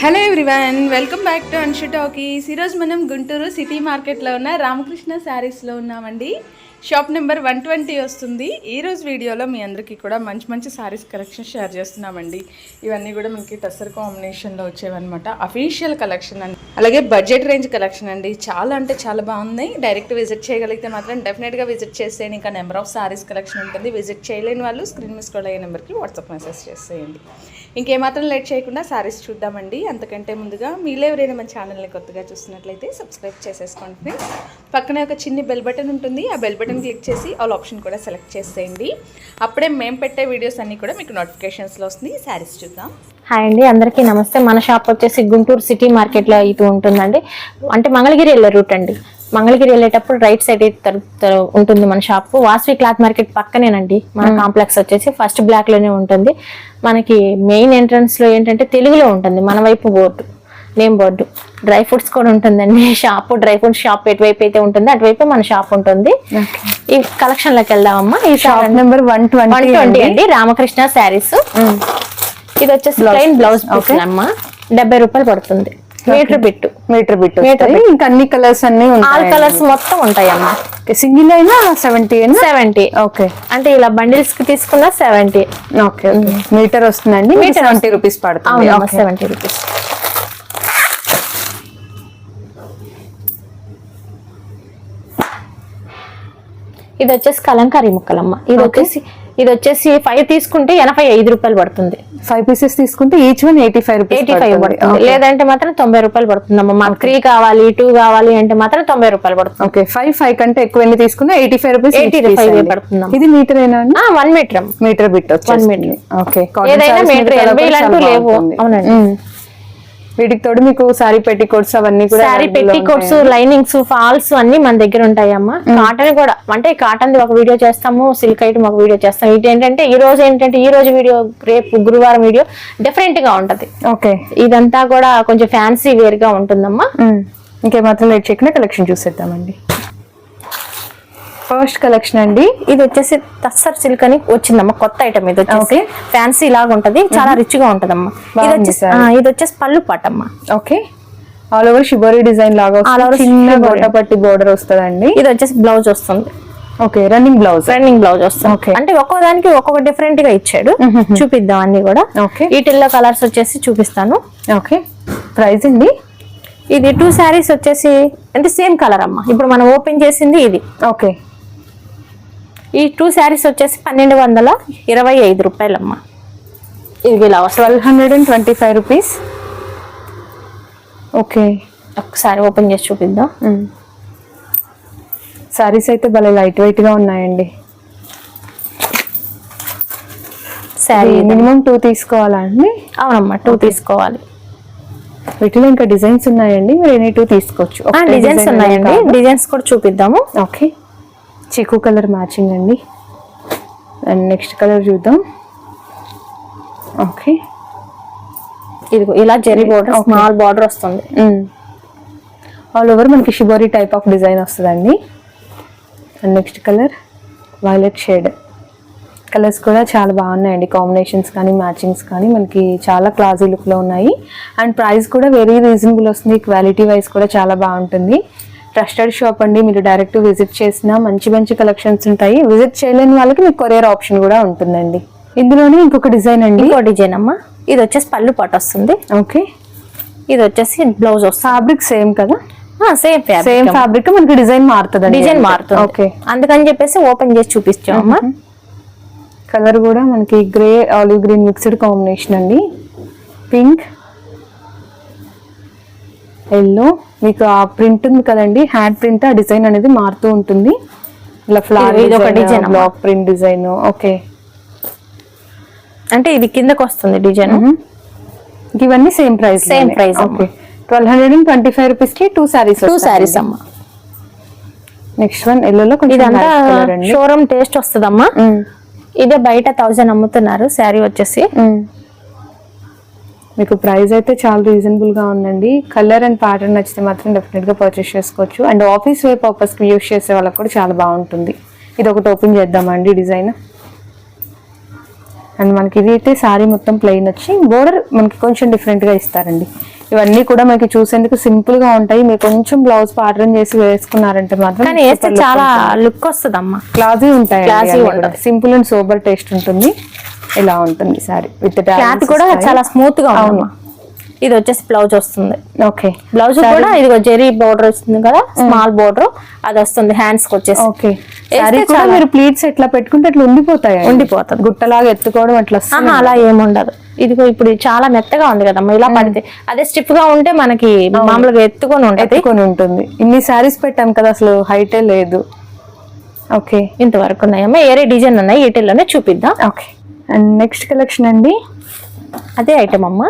Hello everyone welcome back to Anshu talkies ఈరోజు మనం Guntur city మార్కెట్లో ఉన్న రామకృష్ణ శారీస్లో ఉన్నామండి. షాప్ నెంబర్ వన్ ట్వంటీ వస్తుంది. ఈరోజు వీడియోలో మీ అందరికీ కూడా మంచి మంచి శారీస్ కలెక్షన్ షేర్ చేస్తున్నామండి. ఇవన్నీ కూడా మనకి టస్సర్ కాంబినేషన్లో వచ్చేవన్నమాట. అఫీషియల్ కలెక్షన్ అండి. అలాగే బడ్జెట్ రేంజ్ కలెక్షన్ అండి. చాలా అంటే చాలా బాగుంది డైరెక్ట్ విజిట్ చేయగలిగితే మాత్రం డెఫినెట్గా విజిట్ చేస్తే ఇంకా నెంబర్ ఆఫ్ శారీస్ కలెక్షన్ ఉంటుంది. విజిట్ చేయలేని వాళ్ళు స్క్రీన్ మిస్ కూడా అయ్యే నెంబర్కి వాట్సాప్ మెసేజ్ చేసేయండి. ఇంకేమాత్రం లేట్ చేయకుండా శారీస్ చూద్దామండి. అంతకంటే ముందుగా మీలో ఎవరైనా మన ఛానల్ని కొత్తగా చూస్తున్నట్లయితే సబ్స్క్రైబ్ చేసేసుకోండి ఫ్రెండ్స్ పక్కనే ఒక చిన్ని బెల్ బటన్ ఉంటుంది. ఆ బెల్ బటన్ క్లిక్ చేసి ఆల్ ఆప్షన్ కూడా సెలెక్ట్ చేసేయండి. అప్పుడే మేము పెట్టే వీడియోస్ అన్నీ కూడా మీకు నోటిఫికేషన్స్లో వస్తుంది. శారీస్ చూద్దాం. హాయ్ అండి అందరికీ నమస్తే. మన షాప్ వచ్చేసి గుంటూరు సిటీ మార్కెట్లో ఇటు అయితే ఉంటుందండి. అంటే మంగళగిరి వెళ్ళే రూట్ అండి. మంగళగిరి వెళ్ళేటప్పుడు రైట్ సైడ్ ఉంటుంది మన షాప్ వాసవి క్లాత్ మార్కెట్ పక్కనేనండి. మన కాంప్లెక్స్ వచ్చేసి ఫస్ట్ బ్లాక్లోనే ఉంటుంది. మనకి మెయిన్ ఎంట్రన్స్లో ఏంటంటే తెలుగులో ఉంటుంది. మన వైపు board name board dry fruits కూడా ఉంటుందండి. షాప్ డ్రై ఫ్రూట్స్ షాప్ ఎటువైపు అయితే ఉంటుంది అటువైపు మన షాప్ ఉంటుంది. ఈ కలెక్షన్లోకి వెళ్దామమ్మా. ఈ shop number one twenty twenty అండి. రామకృష్ణ శారీస్. ఇది వచ్చేసి ప్లెయిన్ బ్లౌజ్ అమ్మ. డెబ్బై రూపాయలు పడుతుంది. Meter bit meter bit. ఇంకా అన్ని కలర్స్ అన్ని ఆల్ కలర్స్ మొత్తం ఉంటాయి అమ్మ సింగిల్ అయినా సెవెంటీ అయినా? Seventy okay. అంటే ఇలా బండిల్స్కి తీసుకున్న సెవెంటీ ఓకే మీటర్ వస్తుందండి Meter సెవెంటీ రూపీస్ పడుతుంది. సెవెంటీ రూపీస్ ఇది వచ్చేసి కలంకారీ ముక్కలమ్మ. ఇది వచ్చేసి ఇది వచ్చేసి ఫైవ్ తీసుకుంటే ఎనభై ఐదు రూపాయలు పడుతుంది. ఫైవ్ పీసెస్ తీసుకుంటే each one eighty five rupees eighty five పడుతుంది లేదంటే మాత్రం తొంభై రూపాయలు పడుతుంది అమ్మ మాకు త్రీ కావాలి టూ కావాలి అంటే మాత్రం తొంభై రూపాయలు పడుతుంది. ఓకే ఫైవ్ ఫైవ్ కంటే ఎక్కువ ఎన్ని తీసుకున్నా ఎయిటీ ఫైవ్ రూపీస్ 85 పడుతుందమ్మా. ఇది మీటర్ అయినా one meter meter bit One meter. Okay ఏదైనా మీటర్ ఎనభై లేవు. అవునండి. వీటికి తోడు మీకు సారీ పెట్టి కోట్స్ అవన్నీ కూడా శారీ available లో పెట్టి కోట్స్ ఉంటాయండి. లైనింగ్స్ ఫాల్స్ అన్ని మన దగ్గర ఉంటాయమ్మా. కాటన్ కూడా. అంటే కాటన్ ఒక వీడియో చేస్తాము సిల్క్ ఐటమ్ ఒక వీడియో చేస్తాం ఇది ఏంటంటే ఈ రోజు ఏంటంటే ఈ రోజు వీడియో రేపు గురువారం వీడియో డిఫరెంట్గా ఉంటది. ఓకే. ఇదంతా కూడా కొంచెం ఫ్యాన్సీ వేర్గా ఉంటుందమ్మా. మ్మ్. ఇంకేమాత్రం లేట్ చేయకుండా కలెక్షన్ చూసేద్దామండి. ఫస్ట్ కలెక్షన్ అండి. ఇది వచ్చేసి తస్సర్ సిల్క్ అని వచ్చిందమ్మా కొత్త ఐటమ్ ఇది వచ్చేసి. ఫ్యాన్సీ లాగా ఉంటది చాలా రిచ్గా ఉంటదమ్మా. ఇది వచ్చేసి ఇది వచ్చేసి పళ్ళు పాటమ్మా. Okay. All over shibori design లాగా. చిన్న. గోటపట్టి బోర్డర్ వస్తుందండి. ఇది వచ్చేసి బ్లౌజ్ వస్తుంది. Okay running blouse running blouse వస్తుంది. అంటే ఒక్కో దానికి ఒక్కొక్క డిఫరెంట్గా ఇచ్చాడు. చూపిద్దాం అన్ని కూడా. Okay. వీటిల్లో కలర్స్ వచ్చేసి చూపిస్తాను. ఓకే. ప్రైస్ అండి? ఇది టూ శారీస్ వచ్చేసి అంటే సేమ్ కలర్ అమ్మా. ఇప్పుడు మనం ఓపెన్ చేసింది ఇది. ఓకే. ఈ టూ శారీస్ వచ్చేసి పన్నెండు వందల ఇరవై ఐదు రూపాయలమ్మా. ఇది ఇలా twelve hundred and twenty five rupees. Okay. ఒకసారి ఓపెన్ చేసి చూపిద్దాం. సారీస్ అయితే భలే లైట్ వెయిట్గా ఉన్నాయండి. శారీ మినిమం టూ తీసుకోవాలా అండి? అవునమ్మా టూ తీసుకోవాలి. వీటిలో ఇంకా డిజైన్స్ ఉన్నాయండి మీరు ఎనీ టూ తీసుకోవచ్చు. డిజైన్స్ ఉన్నాయండి. డిజైన్స్ కూడా చూపిద్దాము. ఓకే. చీకు కలర్ మ్యాచింగ్ అండి. అండ్ నెక్స్ట్ కలర్ చూద్దాం. ఓకే ఇదిగో ఇలా జెరీ బోర్డర్ స్మాల్ బార్డర్ వస్తుంది. ఆల్ ఓవర్ మనకి షిబోరి టైప్ ఆఫ్ డిజైన్ వస్తుందండి. And next colour violet shade colours కూడా చాలా బాగున్నాయండి. కాంబినేషన్స్ కానీ మ్యాచింగ్స్ కానీ మనకి చాలా క్లాసీ లుక్లో ఉన్నాయి. అండ్ ప్రైస్ కూడా వెరీ రీజనబుల్ వస్తుంది. క్వాలిటీ వైజ్ కూడా చాలా బాగుంటుంది. ట్రస్టెడ్ షాప్ అండి. మీరు డైరెక్ట్ విజిట్ చేసినా మంచి మంచి కలెక్షన్స్ ఉంటాయి. విజిట్ చేయలేని వాళ్ళకి మీకు కొరియర్ ఆప్షన్ కూడా ఉంటుందండి. ఇందులోనే ఇంకొక డిజైన్ అండి. ఇంకో డిజైన్ అమ్మా. ఇది వచ్చేసి పళ్ళు పాట వస్తుంది. ఓకే. ఇది వచ్చేసి బ్లౌజ్ ఫ్యాబ్రిక్ సేమ్ కదా? సేమ్ సేమ్ ఫ్యాబ్రిక్ మనకి డిజైన్ మారుతుంది డిజైన్ మారుతుంది. ఓకే. అందుకని చెప్పేసి ఓపెన్ చేసి చూపించామమ్మా కలర్ కూడా మనకి grey olive green mixed combination అండి. Pink yellow. మీకు ఆ ప్రింట్ ఉంది కదండి హ్యాండ్ ప్రింట్ ఆ డిజైన్ అనేది మారుతూ ఉంటుంది. ఇలా ఫ్లవర్ అమ్మా. Black print design okay. అంటే ఇది కిందకు వస్తుంది డిజైన్ ఇవన్నీ సేమ్ ప్రైస్ price అమ్మా. Okay. Twelve hundred and twenty five రూపీస్కి టూ సారీస్ టూ శారీస్ అమ్మా. నెక్స్ట్ వన్ ఎల్లోలో కొంచెం షోరూమ్ టేస్ట్ వస్తుందమ్మా. మ్మ్. ఇదే బయట థౌజండ్ అమ్ముతున్నారు శారీ వచ్చేసి. మీకు ప్రైస్ అయితే చాలా రీజనబుల్గా ఉందండి. కలర్ అండ్ ప్యాటర్న్ నచ్చితే మాత్రం డెఫినెట్గా పర్చేస్ చేసుకోవచ్చు. అండ్ ఆఫీస్ వే పర్పస్కి యూస్ చేసే వాళ్ళకి కూడా చాలా బాగుంటుంది. ఇది ఒకటి ఓపెన్ చేద్దామండి డిజైన్ అండ్ మనకి ఇది అయితే సారీ మొత్తం ప్లెయిన్ వచ్చి బోర్డర్ మనకి కొంచెం డిఫరెంట్గా ఇస్తారండి. ఇవన్నీ కూడా మనకి చూసేందుకు సింపుల్గా ఉంటాయి. మీరు కొంచెం బ్లౌజ్ పాటర్న్ చేసి వేసుకున్నారంటే మాత్రం చాలా లుక్ వస్తుంది అమ్మా క్లాజీ ఉంటాయి. సింపుల్ అండ్ సోబర్ టేస్ట్ ఉంటుంది. ఇలా ఉంటుంది సారీ విత్ క్లాత్ కూడా చాలా స్మూత్గా ఉంది ఇది వచ్చేసి బ్లౌజ్ వస్తుంది. ఓకే. బ్లౌజ్ కూడా ఇది జెరీ బోర్డర్ వస్తుంది కదా స్మాల్ బోర్డర్ అది వస్తుంది హ్యాండ్స్కి వచ్చేసి. ఓకే. సారీ కూడా మీరు ప్లీట్స్ ఎట్లా పెట్టుకుంటే అట్లా ఉండిపోతాయి ఉండిపోతుంది. గుట్టలాగా ఎత్తుకోవడం అట్లా అలా ఏముండదు ఇదిగో ఇప్పుడు చాలా మెత్తగా ఉంది కదమ్మా ఇలా పడితే. అదే స్టిఫ్గా ఉంటే మనకి మామూలుగా ఎత్తుకొని ఉంటది. ఎత్తుకొని ఉంటుంది. ఇన్ని సారీస్ పెట్టాం కదా అసలు హైటే లేదు. ఓకే. ఇంతవరకు ఉన్నాయమ్మా ఏరే డిజైన్ ఉన్నాయి వీటిల్లోనే చూపిద్దాం. ఓకే. అండ్ నెక్స్ట్ కలెక్షన్ అండి? అదే ఐటమ్ అమ్మా.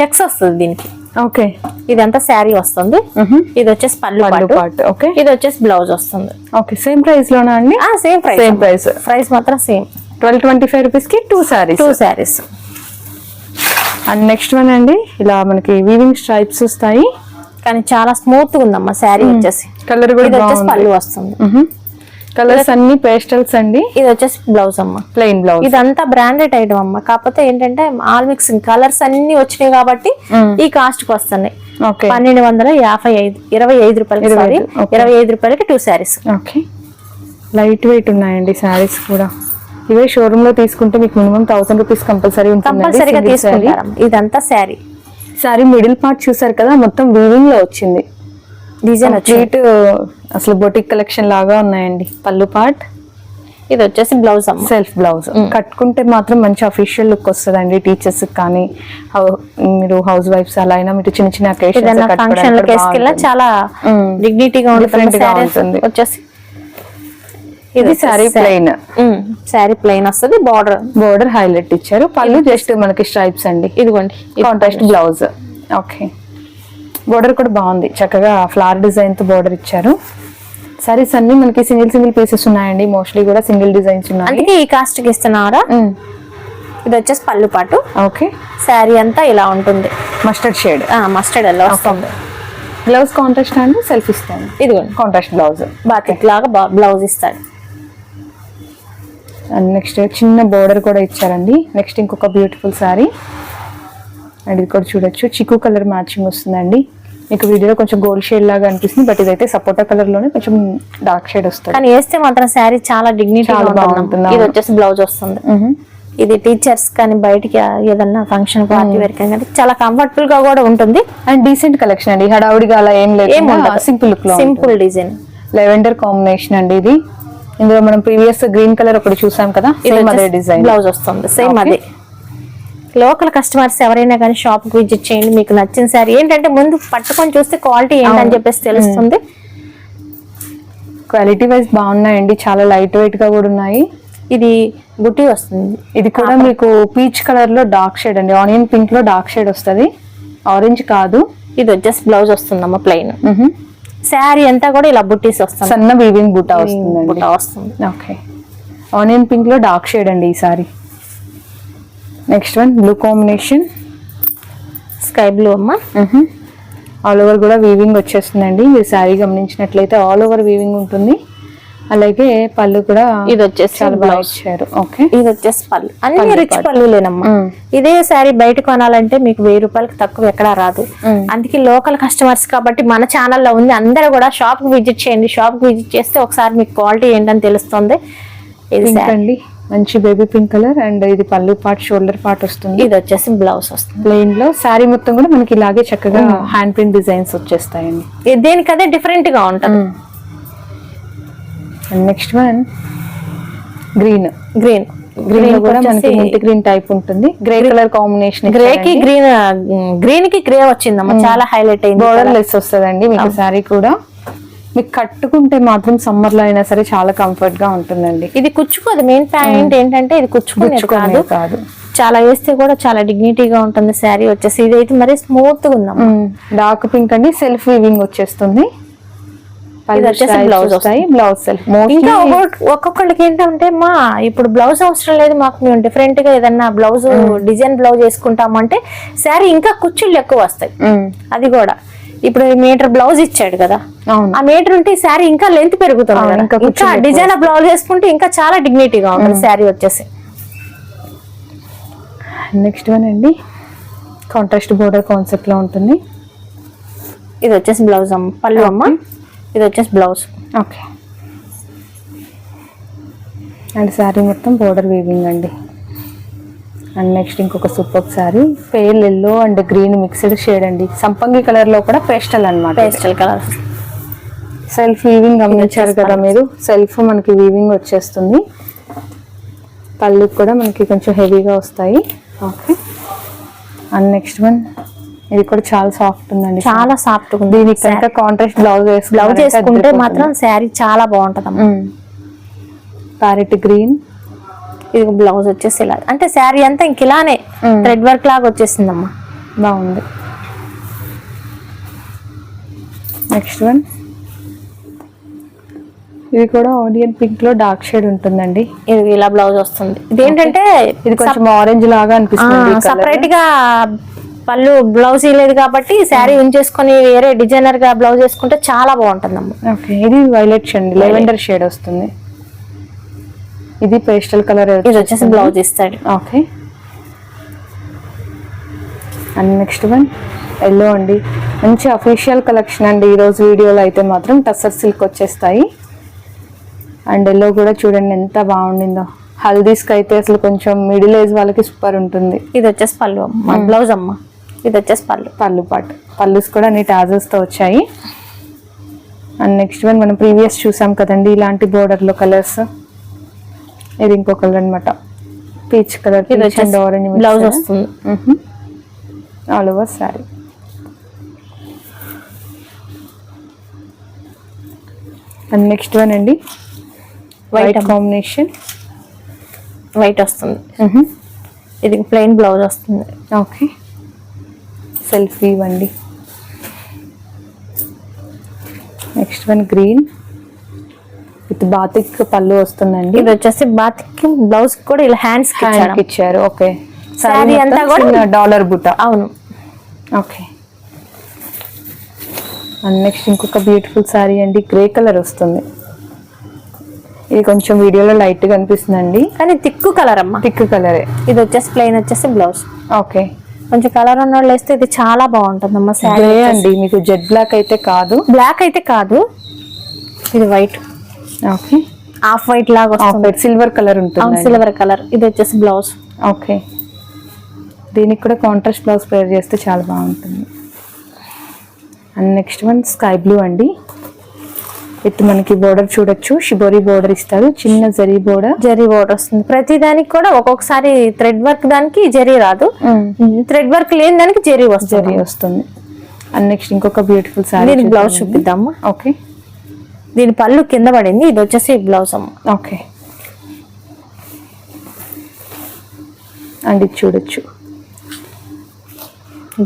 చెక్స్ వస్తుంది దీనికి. ఓకే. ఇదంతా శారీ వస్తుంది. ఇది వచ్చేసి పళ్ళు పాటు. ఓకే. ఇది వచ్చేసి బ్లౌజ్ వస్తుంది. ఓకే సేమ్ ప్రైస్ లోనా అండి? Same price same price price మాత్రం సేమ్. ట్వెల్వ్ ట్వంటీ ఫైవ్ రూపీస్కి two saris two saris and next one అండి ఇలా మనకి వీవింగ్ స్ట్రైప్స్ వస్తాయి. కానీ చాలా స్మూత్గా ఉందమ్మా శారీ వచ్చేసి. కలర్ కూడా ఇది వచ్చేసి బాగుంది. పళ్ళు వస్తుంది. కలర్స్ అన్ని పేస్టల్స్ అండి. ఇది వచ్చేసి బ్లౌజ్ అమ్మా. ప్లెయిన్ బ్లౌజ్ ఇదంతా బ్రాండెడ్ ఐటమ్ అమ్మ. కాకపోతే ఏంటంటే ఆల్ మిక్సింగ్ కలర్స్ అన్ని వచ్చినాయి కాబట్టి ఈ కాస్ట్కి వస్తున్నాయి. ఓకే పన్నెండు వందల యాభై ఐదు ఇరవై ఐదు రూపాయలకి ఇరవై సారీ. ఇరవై ఐదు రూపాయలకి two saris okay light weight ఉన్నాయండి శారీస్ కూడా. ఇవే షోరూమ్లో తీసుకుంటే మీకు మినిమం థౌసండ్ రూపీస్ కంపల్సరీ కంపల్సరీగా తీసుకుంటారు ఇదంతా శారీ సారీ మిడిల్ పార్ట్ చూసారు కదా మొత్తం వీవింగ్లో వచ్చింది. డిజైన్ వచ్చి కంప్లీట్ అసలు బొటిక్ కలెక్షన్ లాగా ఉన్నాయండి. పళ్ళు పార్ట్. ఇది వచ్చేసి బ్లౌజ్ సెల్ఫ్ బ్లౌజ్. కట్టుకుంటే మాత్రం మంచి అఫీషియల్ లుక్ వస్తుందండి టీచర్స్ కానీ మీరు హౌస్ వైఫ్స్ అలా అయినా మీరు చిన్న చిన్న ఫంక్షన్ అకేషన్ చాలా. డిగ్నిటీగా ఉంటుంది. వచ్చేసి. ఇది సారీ ప్లెయిన్ శారీ ప్లెయిన్ వస్తుంది బార్డర్ బోర్డర్ హైలైట్ ఇచ్చారు. పళ్ళు జస్ట్ మనకి స్ట్రైప్స్ అండి. ఇదిగోండి. ఇది కాంట్రాస్ట్ బ్లౌజ్ ఓకే బోర్డర్ కూడా బాగుంది. చక్కగా ఫ్లవర్ డిజైన్తో బోర్డర్ ఇచ్చారు. సారీస్ అన్ని మనకి సింగిల్ సింగిల్ పీసెస్ ఉన్నాయండి. మోస్ట్లీ కూడా సింగిల్ డిజైన్స్ ఉన్నాయి. అందుకే ఈ కాస్ట్కి ఇస్తున్నారా ఇది వచ్చేసి పళ్ళు పాటు. ఓకే. శారీ అంతా ఇలా ఉంటుంది. మస్టర్డ్ షేడ్ మస్టర్డ్ ఎలా వస్తుంది. బ్లౌజ్ కాంట్రాస్ట్ అండి సెల్ఫ్ ఇస్తాను. ఇదిగోండి. కాంట్రాస్ట్ బ్లౌజ్ బాతిక్ లాగా బ్లౌజ్ ఇస్తాడు. అండ్ నెక్స్ట్ చిన్న బోర్డర్ కూడా ఇచ్చారండి. నెక్స్ట్ ఇంకొక బ్యూటిఫుల్ సారీ అండ్ ఇది కూడా చూడొచ్చు. చిక్కు కలర్ మ్యాచింగ్ వస్తుందండి. మీకు వీడియోలో కొంచెం గోల్డ్ షేడ్ లాగా అనిపిస్తుంది బట్ ఇదైతే సపోటా కలర్లోనే కొంచెం డార్క్ షేడ్ వస్తుంది. కానీ వేస్తే మాత్రం శారీ చాలా డిగ్నిటీ బాగుంటుంది. ఇది వచ్చేసి బ్లౌజ్ వస్తుంది. ఇది టీచర్స్ కానీ బయటికి ఏదన్నా ఫంక్షన్ పార్టీ వేర్ కానీ చాలా కంఫర్టబుల్గా కూడా ఉంటుంది. అండ్ డీసెంట్ కలెక్షన్ అండి. హడావుడిగా అలా ఏం లేదు simple look simple design lavender combination అండి ఇది. ఇందులో మనం ప్రీవియస్ గ్రీన్ కలర్ ఒకటి చూసాం కదా సేమ్ అదే డిజైన్ బ్లౌజ్ వస్తుంది సేమ్ అదే. లోకల్ కస్టమర్స్ ఎవరైనా కానీ షాప్కి విజిట్ చేయండి మీకు నచ్చిన శారీ ఏంటంటే ముందు పట్టుకొని చూస్తే క్వాలిటీ ఏంటని చెప్పేసి తెలుస్తుంది. క్వాలిటీ వైజ్ బాగున్నాయండి. చాలా లైట్ వెయిట్గా కూడా ఉన్నాయి. ఇది బుట్టి వస్తుంది. ఇది కూడా మీకు పీచ్ కలర్లో డార్క్ షేడ్ అండి. ఆనియన్ పింక్లో డార్క్ షేడ్ వస్తది. ఆరెంజ్ కాదు. ఇది వచ్చేసి బ్లౌజ్ వస్తుందమ్మా ప్లెయిన్ శారీ అంతా కూడా ఇలా బుట్టీస్ వస్తుంది సన్న వీవింగ్ బుట్ట వస్తుందండి. బుట్ట వస్తుంది. ఓకే ఆనియన్ పింక్లో డార్క్ షేడ్ అండి ఈ sari next one blue combination sky blue అమ్మ. ఆల్ ఓవర్ కూడా వీవింగ్ వచ్చేస్తుందండి. మీరు శారీ గమనించినట్లయితే ఆల్ ఓవర్ వీవింగ్ ఉంటుంది. అలాగే పళ్ళు కూడా ఇది వచ్చేసి చాలా బాగా ఇచ్చారు. ఓకే ఇది వచ్చేసి పళ్ళు. అన్ని రిచ్ పళ్ళులేనమ్మా. ఇదే శారీ బయట కొనాలంటే మీకు వెయ్యి రూపాయలకి తక్కువ ఎక్కడా రాదు. అందుకే లోకల్ కస్టమర్స్ కాబట్టి మన ఛానల్లో ఉంది. అందరూ కూడా షాప్కి విజిట్ చేయండి. షాప్కి విజిట్ చేస్తే ఒకసారి మీకు క్వాలిటీ ఏంటని తెలుస్తుంది. ఇది. అండి. మంచి బేబీ పింక్ కలర్ అండ్ ఇది పళ్ళు పార్ట్ షోల్డర్ పార్ట్ వస్తుంది. ఇది వచ్చేసి బ్లౌజ్ వస్తుంది. ప్లెయిన్లో శారీ మొత్తం కూడా మనకి ఇలాగే చక్కగా హ్యాండ్ ప్రింట్ డిజైన్స్ వచ్చేస్తాయండి. దేనికదే డిఫరెంట్గా ఉంటుంది. And next one green green green కూడా మనకి ముంటి గ్రీన్ టైప్ ఉంటుంది. గ్రే కలర్ కాంబినేషన్ గ్రే కి గ్రీన్ గ్రీన్కి గ్రే వచ్చిందమ్మా చాలా హైలైట్ అయింది బోర్డర్ లెస్ వస్తుందండి మీకు శారీ కూడా. మీకు కట్టుకుంటే మాత్రం సమ్మర్లో అయినా సరే చాలా కంఫర్ట్గా ఉంటుందండి. ఇది కుచ్చుకోదు. మెయిన్ పాయింట్ ఏంటంటే ఇది కుచ్చుకునేది కాదు. చాలా వేస్తే కూడా చాలా డిగ్నిటీగా ఉంటుంది శారీ వచ్చేసి. ఇదైతే మరి స్మూత్గా ఉందమ్మా డార్క్ పింక్ అండి సెల్ఫ్ వీవింగ్ వచ్చేస్తుంది. blouse వస్తాయి బ్లౌజ్ సెల్ఫ్ ఇంకా ఒక్కొక్కళ్ళకి ఏంటంటే మా ఇప్పుడు బ్లౌజ్ అవసరం లేదు మాకు మేము డిఫరెంట్గా ఏదన్నా బ్లౌజ్ డిజైన్ బ్లౌజ్ వేసుకుంటామంటే శారీ ఇంకా కుచ్చుళ్ళు ఎక్కువ వస్తాయి. అది కూడా. ఇప్పుడు మీటర్ బ్లౌజ్ ఇచ్చాడు కదా. ఆ మీటర్ ఉంటే శారీ ఇంకా లెంత్ పెరుగుతుంది. ఇంకా డిజైన్ బ్లౌజ్ వేసుకుంటే ఇంకా చాలా డిగ్నిటీగా ఉంటుంది శారీ వచ్చేసి. నెక్స్ట్ వన్ అండి. కాంట్రాస్ట్ బోర్డర్ కాన్సెప్ట్లో ఉంటుంది. ఇది వచ్చేసి బ్లౌజ్ అమ్మ పళ్ళు అమ్మ. ఇది వచ్చేసి బ్లౌజ్ ఓకే అండ్ శారీ మొత్తం బోర్డర్ వీవింగ్ అండి. అండ్ నెక్స్ట్ ఇంకొక super sari pale yellow and green mixed shade అండి. సంపంగి కలర్లో కూడా పేస్టల్ అనమాట పేస్టల్ కలర్. సెల్ఫ్ వీవింగ్ గమనించారు కదా మీరు? సెల్ఫ్ మనకి వీవింగ్ వచ్చేస్తుంది. పళ్ళు కూడా మనకి కొంచెం హెవీగా వస్తాయి. ఓకే అండ్ నెక్స్ట్ వన్ ఇది కూడా చాలా సాఫ్ట్ ఉందండి. చాలా సాఫ్ట్ ఉంది. దీనికి కనుక కాంట్రాస్ట్ బ్లౌజ్ బ్లౌజ్ వేసుకుంటే మాత్రం శారీ చాలా బాగుంటది ప్యారెట్ గ్రీన్ ఇది బ్లౌజ్ వచ్చేసి ఇలా. అంటే శారీ అంతా ఇంక ఇలానే. థ్రెడ్ వర్క్ లాగా వచ్చేసిందమ్మా. బాగుంది. నెక్స్ట్ వన్ ఇది కూడా ఆనియన్ పింక్లో డార్క్ షేడ్ ఉంటుందండి. ఇది ఇలా బ్లౌజ్ వస్తుంది. ఇదేంటంటే ఇది కొంచెం ఆరెంజ్ లాగా అనిపిస్తుంది. సపరేట్గా పళ్ళు బ్లౌజ్ లేదు కాబట్టి శారీ ఉంచేసుకొని వేరే డిజైనర్గా బ్లౌజ్ వేసుకుంటే చాలా బాగుంటుందమ్మా. ఓకే ఇది వైలెట్ అండి లెవెండర్ షేడ్ వస్తుంది. ఇది పేస్టల్ కలర్ ఇది వచ్చేసి బ్లౌజ్ ఇస్తాడు. Okay. And next one yellow అండి. మంచి అఫీషియల్ కలెక్షన్ అండి. ఈరోజు వీడియోలో అయితే మాత్రం టసర్ సిల్క్ వచ్చేస్తాయి. అండ్ ఎల్లో కూడా చూడండి ఎంత బాగుండిందో. హల్దీస్కి అయితే అసలు కొంచెం మిడిల్ ఏజ్ వాళ్ళకి సూపర్ ఉంటుంది. ఇది వచ్చేసి పళ్ళు అమ్మ. బ్లౌజ్ అమ్మ. ఇది వచ్చేసి పళ్ళు. పళ్ళు పాటు. పళ్ళుస్ కూడా అన్ని టాజల్స్తో వచ్చాయి. అండ్ నెక్స్ట్ వన్ మనం ప్రీవియస్ చూసాం కదండి ఇలాంటి బోర్డర్లో కలర్స్ ఇది ఇంకో కలర్ అనమాట పీచ్ కలర్ వచ్చేసి ఆరెంజ్ బ్లౌజ్ వస్తుంది. All over sari and next one అండి. వైట్. కాంబినేషన్ వైట్ వస్తుంది. ఇది ప్లెయిన్ బ్లౌజ్ వస్తుంది. ఓకే సెల్ఫీ ఇవ్వండి. Next one green with batik పళ్ళు వస్తుందండి. ఇది వచ్చేసి బాతిక్ బ్లౌజ్ కూడా ఇలా హ్యాండ్స్ హ్యాండ్. ఇచ్చారు. ఓకే. Saree అంతా కూడా- డాలర్ బుట్ట. అవును. ఓకే. అండ్ నెక్స్ట్ ఇంకొక బ్యూటిఫుల్ శారీ అండి. గ్రే కలర్ వస్తుంది. ఇది కొంచెం వీడియోలో లైట్గా అనిపిస్తుందండి. కానీ తిక్కు కలర్ అమ్మ. థిక్ కలరే ఇది వచ్చేసి ప్లెయిన్ వచ్చేసి బ్లౌజ్ ఓకే. కొంచెం కలర్ ఉన్న వాళ్ళు వేస్తే ఇది చాలా బాగుంటుంది అమ్మ శారీ అండి. మీకు జెడ్ బ్లాక్ అయితే కాదు. బ్లాక్ అయితే కాదు. ఇది వైట్ ఓకే. హాఫ్ వైట్ లాగా వస్తుంది. సిల్వర్ కలర్ ఉంటుంది సిల్వర్ కలర్ ఇది వచ్చేసి బ్లౌజ్ ఓకే. దీనికి కూడా కాంట్రాస్ట్ బ్లౌజ్ పేర్ చేస్తే చాలా బాగుంటుంది. And next one sky blue అండి. విత్ మనకి బోర్డర్ చూడొచ్చు. షిబోరి బోర్డర్ ఇస్తారు. చిన్న జరీ బోర్డర్ జరీ బోర్డర్ వస్తుంది. ప్రతి దానికి కూడా ఒక్కొక్కసారి థ్రెడ్ వర్క్ దానికి జరీ రాదు. థ్రెడ్ వర్క్ లేని దానికి జరీ జరీ వస్తుంది వస్తుంది. అండ్ నెక్స్ట్ ఇంకొక బ్యూటిఫుల్ సారీ బ్లౌజ్ చూపిద్దాము? ఓకే దీని పళ్ళు కింద పడింది ఇది వచ్చేసి బ్లౌజ్ అమ్మ. ఓకే. అండ్ ఇది చూడొచ్చు.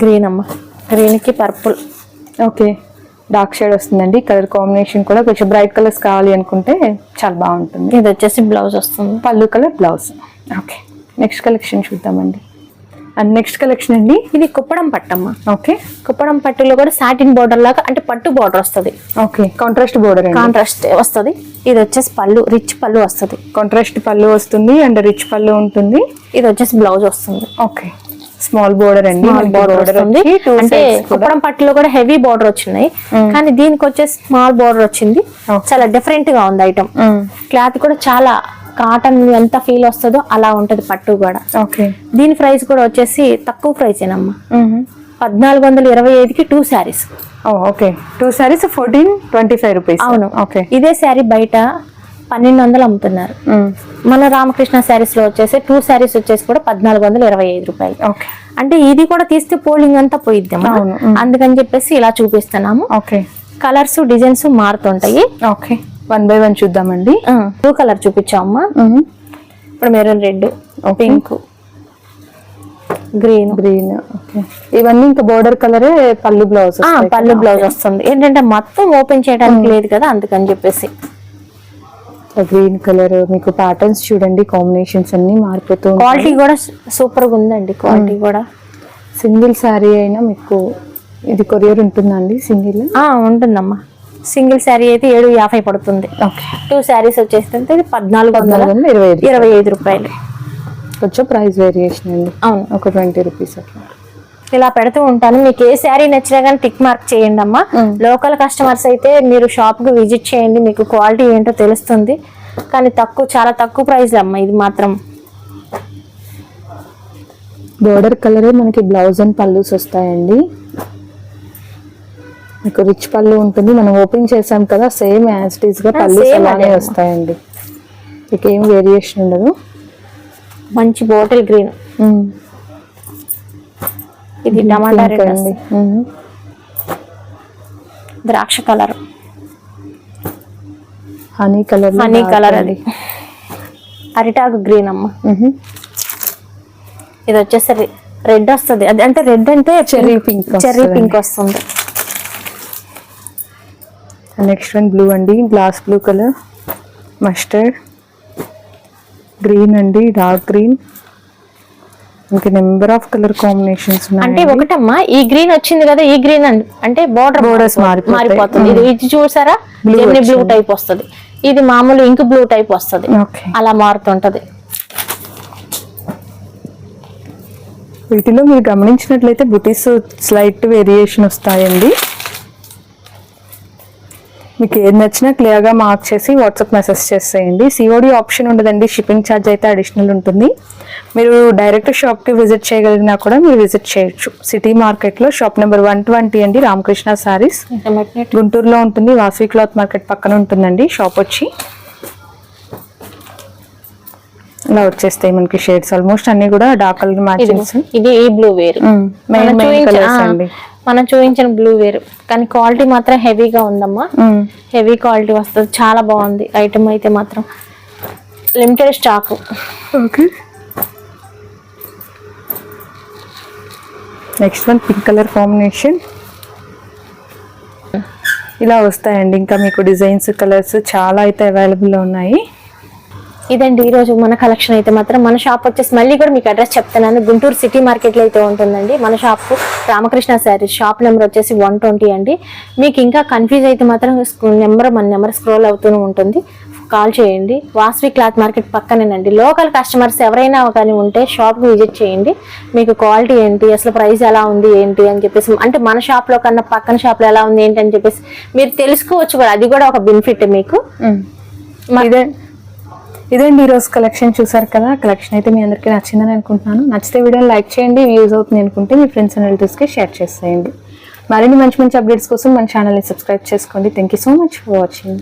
గ్రీన్ అమ్మ. గ్రీన్కి పర్పుల్ ఓకే. డార్క్ షేడ్ వస్తుందండి. కలర్ కాంబినేషన్ కూడా కొంచెం బ్రైట్ కలర్స్ కావాలి అనుకుంటే చాలా బాగుంటుంది. ఇది వచ్చేసి బ్లౌజ్ వస్తుంది. పళ్ళు colour blouse okay. Next collection చూద్దామండి. అండ్ నెక్స్ట్ కలెక్షన్ అండి. ఇది కుప్పడం పట్టమ్మ. ఓకే కుప్పడం పట్టులో కూడా సాటిన్ బోర్డర్ లాగా అంటే పట్టు బోర్డర్ వస్తుంది. ఓకే కాంట్రాస్ట్ బోర్డర్ కాంట్రాస్ట్ వస్తుంది. ఇది వచ్చేసి పళ్ళు రిచ్ పళ్ళు వస్తుంది. కాంట్రాస్ట్ పళ్ళు వస్తుంది అండ్ రిచ్ పళ్ళు ఉంటుంది. ఇది వచ్చేసి బ్లౌజ్ వస్తుంది. ఓకే స్మాల్ బోర్డర్ అండి. బోర్డర్ టూ అంటే కుప్పడం పట్టులో కూడా హెవీ బోర్డర్ వచ్చినాయి. కానీ దీనికి వచ్చేసి స్మాల్ బోర్డర్ వచ్చింది. చాలా డిఫరెంట్గా ఉంది ఐటమ్ క్లాత్ కూడా చాలా కాటన్ ఎంత ఫీల్ వస్తుందో అలా ఉంటది పట్టు కూడా. ఓకే. దీని ప్రైస్ కూడా వచ్చేసి తక్కువ ప్రైస్ ఏనమ్మా. పద్నాలుగు వందల ఇరవై ఐదుకి two saris okay. Two saris fourteen twenty five rupees అవును. ఓకే. ఇదే శారీ బయట పన్నెండు వందలు అమ్ముతున్నారు. మన రామకృష్ణ శారీస్లో వచ్చేసి టూ శారీస్ వచ్చేసి కూడా పద్నాలుగు వందల ఇరవై ఐదు రూపాయలు. ఓకే. అంటే ఇది కూడా తీస్తే పోలింగ్ అంతా పోయిద్ది. అందుకని చెప్పేసి ఇలా చూపిస్తున్నాము. ఓకే. కలర్స్ డిజైన్స్ మారుతుంటాయి. ఓకే. వన్ బై వన్ చూద్దామండి. బ్లూ కలర్ చూపించామమ్మా. ఇప్పుడు maroon red pink green green okay ఇవన్నీ ఇంకా బోర్డర్ కలరే పళ్ళు బ్లౌజ్ పళ్ళు బ్లౌజ్ వస్తుంది. ఏంటంటే మొత్తం ఓపెన్ చేయడానికి లేదు కదా అందుకని చెప్పేసి. గ్రీన్ కలర్ మీకు ప్యాటర్న్స్ చూడండి కాంబినేషన్స్ అన్ని మారిపోతూ క్వాలిటీ కూడా సూపర్గా ఉందండి క్వాలిటీ కూడా. సింగిల్ శారీ అయినా మీకు ఇది కొరియర్ ఉంటుందండి సింగిల్? ఉంటుందమ్మా. సింగిల్ శారీ అయితే ఏడు యాభై పడుతుంది. ఓకే. టూ శారీస్ వచ్చేసి ఇది పద్నాలుగు వందల ఇరవై ఐదు ఇరవై ఐదు రూపాయలు. కొంచెం ప్రైస్ వేరియేషన్ అండి. అవును. ఒక ట్వంటీ రూపీస్ అట్లా. ఇలా పెడుతూ ఉంటాను. మీకు ఏ శారీ నచ్చినా కానీ టిక్ మార్క్ చేయండి అమ్మా. లోకల్ కస్టమర్స్ అయితే మీరు షాప్కి విజిట్ చేయండి. మీకు క్వాలిటీ ఏంటో తెలుస్తుంది. కానీ తక్కువ చాలా తక్కువ ప్రైస్ అమ్మా ఇది మాత్రం. బోర్డర్ కలరే మనకి బ్లౌజ్ అండ్ పల్లూస్ వస్తాయండి. మీకు రిచ్ పళ్ళు ఉంటుంది. మనం ఓపెన్ చేసాం కదా సేమ్ యాజ్ ఇట్గా పళ్ళు అలానే. వస్తాయండి. మీకు ఏం వేరియేషన్ ఉండదు. మంచి బాటిల్ గ్రీన్. ఇది టమాటా రెడ్ అండి. ద్రాక్ష colour. Honey colour honey colour అది. అరిటాకు గ్రీన్ అమ్మ. ఇది వచ్చేసి రెడ్ వస్తుంది. అది అంటే రెడ్ అంటే Cherry pink చెర్రీ. పింక్ వస్తుంది. నెక్స్ట్ వన్ బ్లూ అండి. Glass blue colour mustard green అండి. డార్క్ గ్రీన్ ఇంకా నెంబర్ ఆఫ్ కలర్ కాంబినేషన్స్ అంటే ఒకటమ్మా ఈ గ్రీన్ వచ్చింది కదా ఈ గ్రీన్ అంటే బోర్డర్ మారిపోతాయి. మారిపోతుంది. ఇది ఇది చూసారా? Gemini blue. టైప్ వస్తుంది. ఇది మామూలు ఇంక్ బ్లూ టైప్ వస్తుంది. ఓకే అలా మారుతుంటది. వీటిలో మీరు గమనించినట్లయితే బుటీస్ స్లైట్ వేరియేషన్ వస్తాయండి. మీకు ఏది నచ్చినా క్లియర్గా మార్క్ చేసి వాట్సాప్ మెసేజ్ చేసేయండి. సిఓడి ఆప్షన్ ఉండదండి. షిప్పింగ్ ఛార్జ్ అయితే అడిషనల్ ఉంటుంది. మీరు డైరెక్ట్ షాప్కి విజిట్ చేయగలిగినా కూడా మీరు విజిట్ చేయొచ్చు. సిటీ మార్కెట్లో షాప్ నెంబర్ వన్ ట్వంటీ అండి. రామకృష్ణ సారీస్. గుంటూరులో ఉంటుంది. వాసవి క్లాత్ మార్కెట్ పక్కన ఉంటుందండి. షాప్ వచ్చి ఇలా వచ్చేస్తాయి మనకి షేడ్స్. ఆల్మోస్ట్ అన్ని కూడా డార్క్ కలర్ మ్యాచింగ్స్. ఇది ఈ బ్లూ వేరు. చూపించిన- colours ఆ, అండి. మనం చూపించిన బ్లూ వేరు. కానీ క్వాలిటీ మాత్రం హెవీగా ఉందమ్మా. హెవీ క్వాలిటీ వస్తుంది. చాలా బాగుంది ఐటమ్ అయితే మాత్రం. Limited stock okay next one pink colour combination ఇలా వస్తాయండి. ఇంకా మీకు డిజైన్స్ కలర్స్ చాలా అయితే అవైలబుల్లో ఉన్నాయి. ఇదండి ఈ రోజు మన కలెక్షన్ అయితే మాత్రం మన షాప్ వచ్చేసి మళ్ళీ కూడా మీకు అడ్రస్ చెప్తున్నాను. గుంటూరు సిటీ మార్కెట్లో అయితే ఉంటుందండి. మన shop Ramakrishna saris shop number వచ్చేసి వన్ ట్వంటీ అండి. మీకు ఇంకా కన్ఫ్యూజ్ అయితే మాత్రం నెంబర్ మన నెంబర్ స్క్రోల్ అవుతూనే ఉంటుంది. కాల్ చేయండి. వాస్వి క్లాత్ మార్కెట్ పక్కనేనండి. లోకల్ కస్టమర్స్ ఎవరైనా కానీ ఉంటే షాప్కి విజిట్ చేయండి. మీకు క్వాలిటీ ఏంటి అసలు ప్రైస్ ఎలా ఉంది ఏంటి అని చెప్పేసి అంటే మన షాప్లో కన్నా పక్కన షాప్లో ఎలా ఉంది ఏంటి అని చెప్పేసి మీరు తెలుసుకోవచ్చు కూడా. అది కూడా ఒక బెనిఫిట్ మీకు. ఇదే ఇదండి ఈరోజు కలెక్షన్ చూసారు కదా? కలెక్షన్ అయితే మీ అందరికీ నచ్చిందని అనుకుంటున్నాను. నచ్చితే వీడియోని లైక్ చేయండి వ్యూస్ అవుతుంది అనుకుంటే మీ ఫ్రెండ్స్ అండ్ రిలేటివ్స్కి షేర్ చేసేయండి. మరిన్ని మంచి మంచి అప్డేట్స్ కోసం మన ఛానల్ని సబ్స్క్రైబ్ చేసుకోండి. Thank you so much for watching